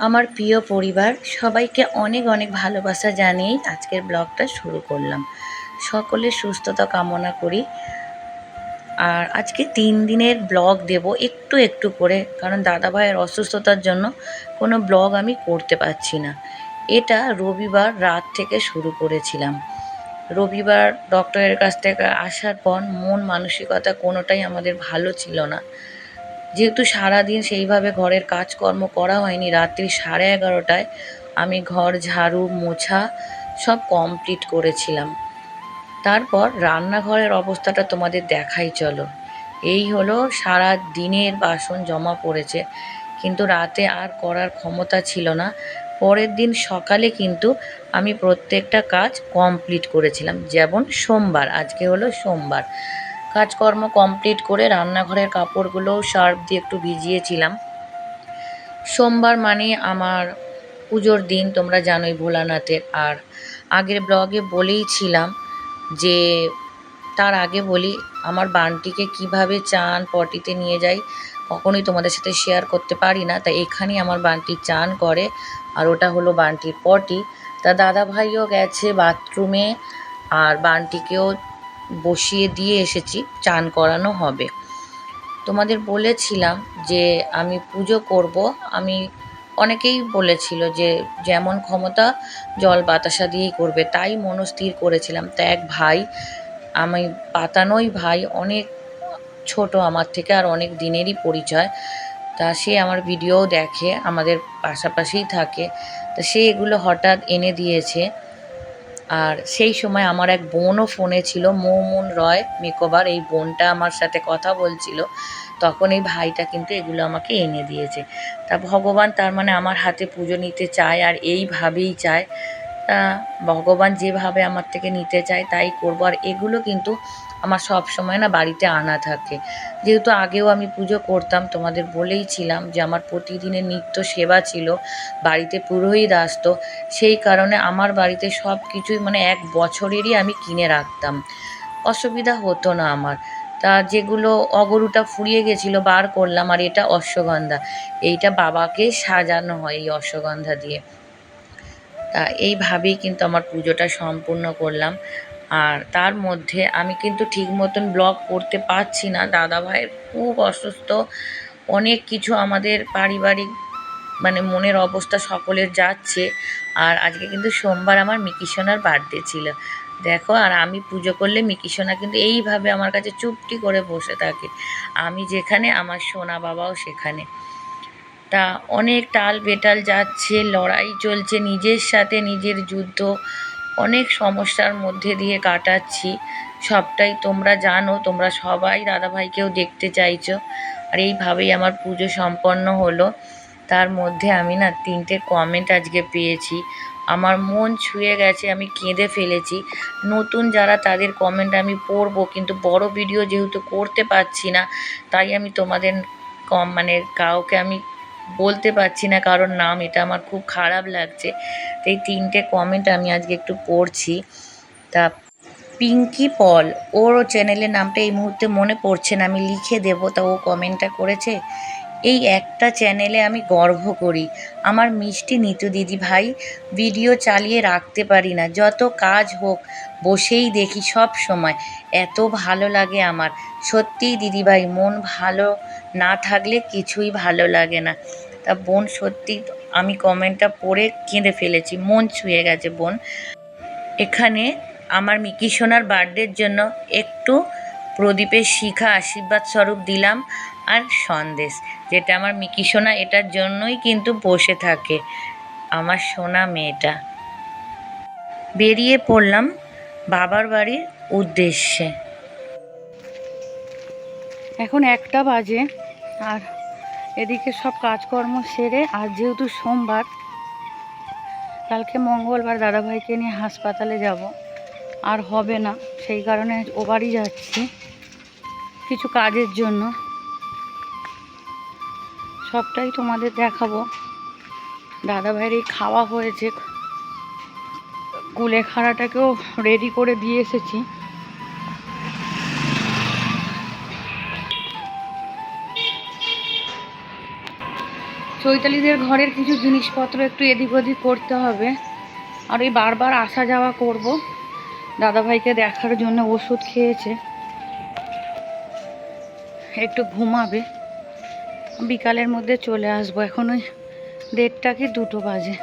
আমার প্রিয় পরিবার, সবাইকে অনেক অনেক ভালোবাসা জানিয়েই আজকের ব্লগটা শুরু করলাম। সকলের সুস্থতা কামনা করি। আর আজকে তিন দিনের ব্লগ দেব একটু একটু করে, কারণ দাদা ভাইয়ের অসুস্থতার জন্য কোনো ব্লগ আমি করতে পারছি না। এটা রবিবার রাত থেকে শুরু করেছিলাম। রবিবার ডক্টরের কাছ থেকে আসার পর মন মানসিকতা কোনোটাই আমাদের ভালো ছিল না। যেহেতু সারাদিন সেইভাবে ঘরের কাজকর্ম করা হয়নি, রাত্রি সাড়ে এগারোটায় আমি ঘর, ঝাড়ু, মোছা সব কমপ্লিট করেছিলাম। তারপর রান্নাঘরের অবস্থাটা তোমাদের দেখাই চলো। এই হলো সারা দিনের বাসন জমা পড়েছে, কিন্তু রাতে আর করার ক্ষমতা ছিল না। পরের দিন সকালে কিন্তু আমি প্রত্যেকটা কাজ কমপ্লিট করেছিলাম, যেমন সোমবার, আজকে হলো সোমবার। কাজকর্ম কমপ্লিট করে রান্নাঘরের কাপড়গুলোও সার্ফ দিয়ে একটু ভিজিয়েছিলাম। সোমবার মানে আমার পুজোর দিন, তোমরা জানোই ভোলানাথের। আর আগের ব্লগে বলেইছিলাম যে, তার আগে বলি, আমার বানটিকে কীভাবে চান পটিতে নিয়ে যাই, কখনোই তোমাদের সাথে শেয়ার করতে পারি না। তাই এখানেই আমার বানটি চান করে, আর ওটা হলো বানটির পটি। তা দাদা ভাইও গেছে বাথরুমে আর বানটিকেও বসিয়ে দিয়ে এসেছি, চান করানো হবে। তোমাদের বলেছিলাম যে আমি পুজো করব। আমি, অনেকেই বলেছিল যে যেমন ক্ষমতা জল বাতাসা দিয়েই করবে, তাই মনস্থির করেছিলাম। তা এক ভাই, আমি পাতানোই ভাই, অনেক ছোট আমার থেকে আর অনেক দিনেরই পরিচয়। তা সে আমার ভিডিও দেখে, আমাদের পাশাপাশিই থাকে। তা সে এগুলো হঠাৎ এনে দিয়েছে। আর সেই সময় আমার এক বোনও ফোনে ছিল, মৌমুন রয় মেকোবার এই বোনটা আমার সাথে কথা বলছিল। তখন এই ভাইটা কিন্তু এগুলো আমাকে এনে দিয়েছে। তা ভগবান তার মানে আমার হাতে পুজো নিতে চায় আর এইভাবেই চায়। তা ভগবান যেভাবে আমার থেকে নিতে চায় তাই করব। আর এগুলো কিন্তু আমার সব সময় না বাড়িতে আনা থাকে। যেহেতু আগেও আমি পুজো করতাম, তোমাদের বলেইছিলাম যে আমার প্রতিদিনের নিত্য সেবা ছিল, বাড়িতে পুরোহিত আসতো, সেই কারণে আমার বাড়িতে সব কিছুই মানে এক বছরেরই আমি কিনে রাখতাম। অসুবিধা হতো না আমার। তা যেগুলো অগরুটা ফুরিয়ে গেছিল বার করলাম আর এটা অশ্বগন্ধা। এইটা বাবাকে সাজানো হয় এই অশ্বগন্ধা দিয়ে। তা এইভাবেই কিন্তু আমার পুজোটা সম্পূর্ণ করলাম। আর তার মধ্যে আমি কিন্তু ঠিক মতন ব্লগ করতে পারছি না। দাদা ভাইয়ের খুব অসুস্থ। অনেক কিছু আমাদের পারিবারিক মানে মনের অবস্থা সকলের যাচ্ছে। আর আজকে কিন্তু সোমবার আমার মিকি সোনার বার্থডে ছিল। দেখো, আর আমি পুজো করলে মিকি সোনা কিন্তু এইভাবে আমার কাছে চুপটি করে বসে থাকে। আমি যেখানে, আমার সোনা বাবাও সেখানে। তা অনেক টাল বেটাল যাচ্ছে, লড়াই চলছে, নিজের সাথে নিজের যুদ্ধ। অনেক সমস্যার মধ্যে দিয়ে কাটাচ্ছি। সবটাই তোমরা জানো, তোমরা সবাই দাদাভাইকেও দেখতে চাইছো। আর এইভাবেই আমার পুজো সম্পন্ন হলো। তার মধ্যে আমি না তিনটে কমেন্ট আজকে পেয়েছি। আমার মন ছুঁয়ে গেছে, আমি কেঁদে ফেলেছি। নতুন যারা তাদের কমেন্ট আমি পড়ব, কিন্তু বড় ভিডিও যেহেতু করতে পারছি না, তাই আমি তোমাদের কম মানে কাউকে আমি বলতে পারছি না কারোর নাম, এটা আমার খুব খারাপ লাগছে। তো এই তিনটে কমেন্ট আমি আজকে একটু পড়ছি। তা পিঙ্কি পল, ওর চ্যানেলের নামটা এই মুহূর্তে মনে পড়ছে না, আমি লিখে দেবো। তা ও কমেন্টটা করেছে? এই একটা চ্যানেলে আমি গর্ব করি। আমার মিষ্টি নিতু দিদি ভাই ভিডিও চালিয়ে রাখতে পারি না। যত কাজ হোক, বসেই দেখি সব সময়। এত ভালো লাগে আমার। সত্যিই দিদিভাই মন ভালো না থাকলে কিছুই ভালো লাগে না। তা বোন, সত্যি আমি কমেন্টটা পড়ে কেঁদে ফেলেছি। মন ছুঁয়ে গেছে বোন। এখানে আমার মিকি সোনার বার্থডের জন্য একটু প্রদীপের শিখা আশীর্বাদ স্বরূপ দিলাম। আর সন্দেশ, যেটা আমার মিকি সোনা এটার জন্যই কিন্তু বসে থাকে, আমার সোনা মেয়েটা। বেরিয়ে পড়লাম বাবার বাড়ির উদ্দেশ্যে। এখন একটা বাজে, আর এদিকে সব কাজকর্ম সেরে, আর যেহেতু সোমবার, কালকে মঙ্গলবার দাদাভাইকে নিয়ে হাসপাতালে যাব, আর হবে না, সেই কারণে ও বাড়ি যাচ্ছি, কিছু কাজের জন্য। সবটাই তোমাদের দেখাবো। দাদাভাইয়ের এই খাওয়া হয়েছে। কুলেখাড়াটাকেও রেডি করে দিয়ে এসেছি। চৈতালিদের ঘরের কিছু জিনিসপত্র একটু এদিক ওদিক করতে হবে। আর ওই বারবার আসা যাওয়া করব। দাদাভাইকে দেখার জন্য ওষুধ খেয়েছে। একটু ঘুমাবে। বিকালের মধ্যে চলে আসব, এখন ওই দেড়টা কি দুটো বাজে।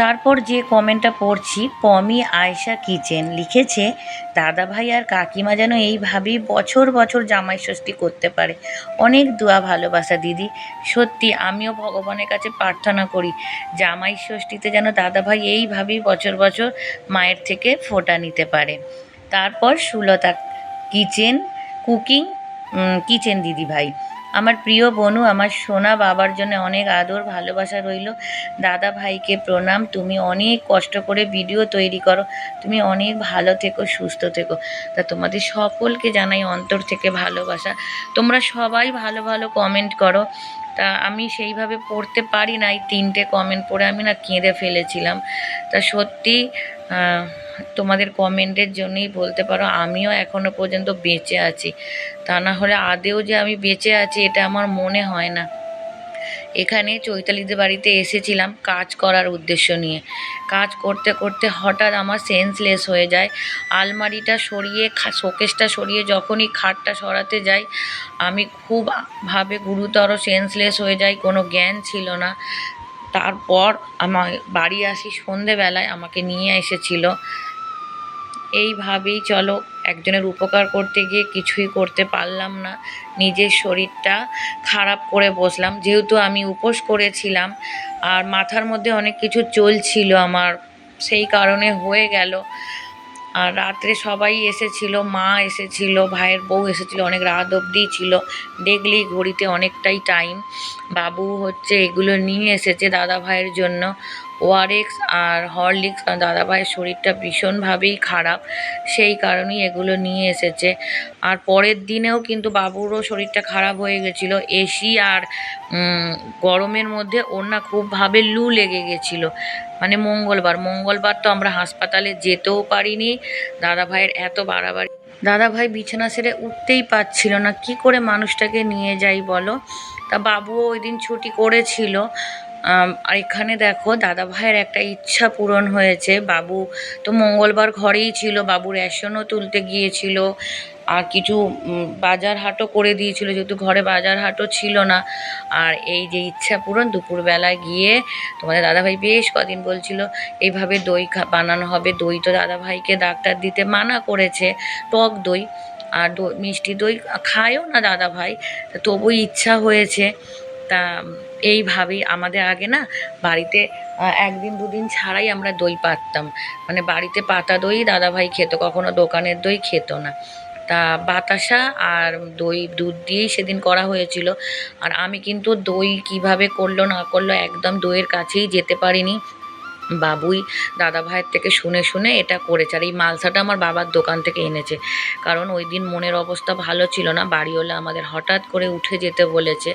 তারপর যে কমেন্টটা পড়ছি, পমি আয়শা কিচেন লিখেছে দাদা ভাই আর কাকিমা যেন এইভাবেই বছর বছর জামাই ষষ্ঠী করতে পারে। অনেক দোয়া ভালোবাসা, দিদি। সত্যি, আমিও ভগবানের কাছে প্রার্থনা করি, জামাই ষষ্ঠীতে যেন দাদা ভাই এইভাবেই বছর বছর মায়ের থেকে ফোঁটা নিতে পারে। তারপর সুলতা কিচেন, কুকিং কিচেন দিদি ভাই আমার প্রিয় বনু, আমার সোনা বাবার জন্য অনেক আদর, ভালোবাসা রইল। দাদা ভাইকে প্রণাম, তুমি অনেক কষ্ট করে ভিডিও তৈরি করো। তুমি অনেক ভালো থেকো, সুস্থ থেকো। তা তোমাদের সকলকে জানাই অন্তর থেকে ভালোবাসা। তোমরা সবাই ভালো ভালো কমেন্ট করো। তা আমি সেইভাবে পড়তে পারি না এই তিনটে কমেন্ট পড়ে আমি না কেঁদে ফেলেছিলাম। তা সত্যি তোমাদের কমেন্টের জন্যই বলতে পারো, আমিও এখনও পর্যন্ত বেঁচে আছি। তা না হলে আদেও যে আমি বেঁচে আছি, এটা আমার মনে হয় না। এখানে চৈতালিদের বাড়িতে এসেছিলাম কাজ করার উদ্দেশ্য নিয়ে। কাজ করতে করতে হঠাৎ আমার সেন্সলেস হয়ে যায়। আলমারিটা সরিয়ে শোকেসটা সরিয়ে যখনই খাটটা সরাতে যাই, আমি খুব ভাবে গুরুতর সেন্সলেস হয়ে যাই, কোনো জ্ঞান ছিল না। তারপর আমার বাড়ি আসি সন্ধেবেলায়, আমাকে নিয়ে এসেছিল। এইভাবেই চলো, একজনের উপকার করতে গিয়ে কিছুই করতে পারলাম না। নিজের শরীরটা খারাপ করে বসলাম। যেহেতু আমি উপোস করেছিলাম, আর মাথার মধ্যে অনেক কিছু চলছিল আমার, সেই কারণে হয়ে গেল। আর রাত্রে সবাই এসেছিল, মা এসেছিল, ভাইয়ের বউ এসেছিল, অনেক রাত অবধি ছিল। দেখলি ঘড়িতে অনেকটাই টাইম বাবু হচ্ছে এগুলো নিয়ে এসেছে দাদা ভাইয়ের জন্য। ওআরএক্স আর হরলিক্স কারণ দাদা ভাইয়ের শরীরটা ভীষণভাবেই খারাপ। সেই কারণেই এগুলো নিয়ে এসেছে। আর পরের দিনেও কিন্তু বাবুরও শরীরটা খারাপ হয়ে গেছিল। এসি আর গরমের মধ্যে ওর না খুবভাবে লু লেগে গেছিল। মানে মঙ্গলবার মঙ্গলবার তো আমরা হাসপাতালে যেতেও পারিনি। দাদাভাইয়ের এত বাড়াবাড়ি। দাদা ভাই বিছানা ছেড়ে উঠতেই পারছিল না। কি করে মানুষটাকে নিয়ে যাই বলো? তা বাবুও ওই দিন ছুটি করেছিল। আর এখানে দেখো দাদা ভাইয়ের একটা ইচ্ছা পূরণ হয়েছে। বাবু তো মঙ্গলবার ঘরেই ছিল, বাবু রেশনও তুলতে গিয়েছিল, আর কিছু বাজার হাটও করে দিয়েছিল, যেহেতু ঘরে বাজার হাটও ছিল না। আর এই যে ইচ্ছা পূরণ, দুপুরবেলায় গিয়ে তোমাদের দাদাভাই বেশ কদিন বলছিল, এইভাবে দই বানানো হবে। দই তো দাদাভাইকে ডাক্তার দিতে মানা করেছে, টক দই। আর মিষ্টি দই খায়ও না দাদাভাই তবু ইচ্ছা হয়েছে। তা এইভাবেই আমাদের আগে না বাড়িতে একদিন দুদিন ছাড়াই আমরা দই পাততাম। মানে বাড়িতে পাতা দই, দাদাভাই খেত, কখনো দোকানের দই খেত না। তা বাতাসা আর দই, দুধ দিয়েই সেদিন করা হয়েছিল। আর আমি কিন্তু দই কীভাবে করল না করল একদম দইয়ের কাছেই যেতে পারিনি। বাবুই দাদা ভাইয়ের থেকে শুনে শুনে এটা করেছে। আর এই মালসাটা আমার বাবার দোকান থেকে এনেছে। কারণ ওই দিন মনের অবস্থা ভালো ছিল না। বাড়িওয়ালা আমাদের হঠাৎ করে উঠে যেতে বলেছে।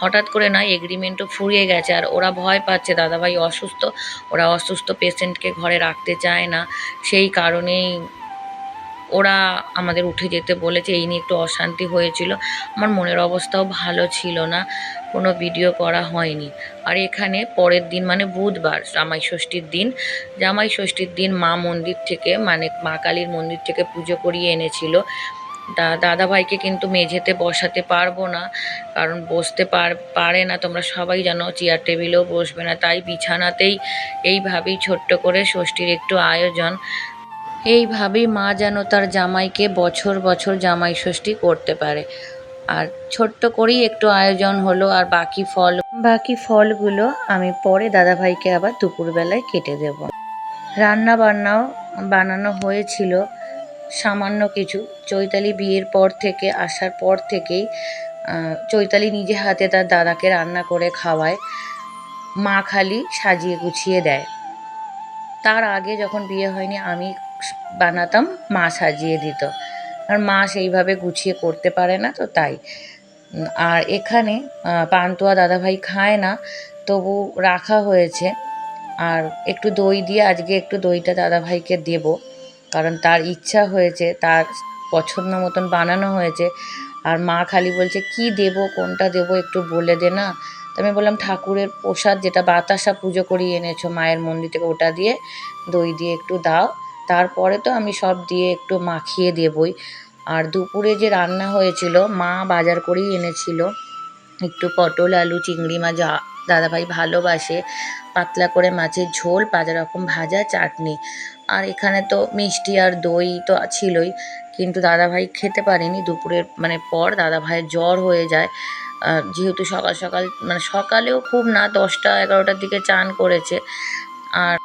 হঠাৎ করে না এগ্রিমেন্টও ফুরিয়ে গেছে। আর ওরা ভয় পাচ্ছে, দাদাভাই অসুস্থ। ওরা অসুস্থ পেশেন্টকে ঘরে রাখতে চায় না। সেই কারণেই ওরা আমাদের উঠে যেতে বলেছে, এই নিয়ে একটু অশান্তি হয়েছিল। আমার মনের অবস্থাও ভালো ছিল না, কোনো ভিডিও করা হয়নি। আর এখানে পরের দিন মানে বুধবার, জামাই ষষ্ঠীর দিন, জামাই ষষ্ঠীর দিন মা মন্দির থেকে মানে মা কালীর মন্দির থেকে পুজো করিয়ে এনেছিল। দা, দাদাভাইকে কিন্তু মেঝেতে বসাতে পারব না, কারণ বসতে পার, পারে না, তোমরা সবাই জানো চেয়ার টেবিলেও বসবে না। তাই বিছানাতেই এইভাবেই ছোট্ট করে ষষ্ঠীর একটু আয়োজন। এইভাবেই মা যেন তার জামাইকে বছর বছর জামাই ষষ্ঠী করতে পারে। আর ছোট্ট করেই একটু আয়োজন হলো আর বাকি ফল বাকি ফলগুলো আমি পরে দাদাভাইকে আবার দুপুরবেলায় কেটে দেব। রান্না বান্নাও বানানো হয়েছিল সামান্য কিছু। চৈতালি বিয়ের পর থেকে, আসার পর থেকেই চৈতালি নিজে হাতে তার দাদাকে রান্না করে খাওয়ায়। মা খালি সাজিয়ে গুছিয়ে দেয়। তার আগে যখন বিয়ে হয়নি, আমি বানাতাম, মা সাজিয়ে দিত। আর মা সেইভাবে গুছিয়ে করতে পারে না, তো তাই। আর এখানে পান্তুয়া দাদাভাই খায় না, তবু রাখা হয়েছে। আর একটু দই দিয়ে, আজকে একটু দইটা দাদাভাইকে দেব, কারণ তার ইচ্ছা হয়েছে, তার পছন্দ মতন বানানো হয়েছে। আর মা খালি বলছে, কি দেব, কোনটা দেব, একটু বলে দে না? তো আমি বললাম, ঠাকুরের প্রসাদ, যেটা বাতাসা পুজো করিয়ে এনেছো, মায়ের মন্দির থেকে, ওটা দিয়ে দই দিয়ে একটু দাও। তারপরে তো আমি সব দিয়ে একটু মাখিয়ে দেবই। আর দুপুরে যে রান্না হয়েছিল, মা বাজার করেই এনেছিল। একটু পটল, আলু, চিংড়ি মাছ দাদাভাই ভালোবাসে। পাতলা করে মাছের ঝোল, পাঁচ রকম ভাজা, চাটনি। আর এখানে তো মিষ্টি আর দই তো ছিলই, কিন্তু দাদাভাই খেতে পারেনি। দুপুরের মানে পর দাদাভাইয়ের জ্বর হয়ে যায়। যেহেতু সকাল সকাল মানে সকালেও খুব না, দশটা, এগারোটার দিকে চান করেছে। আর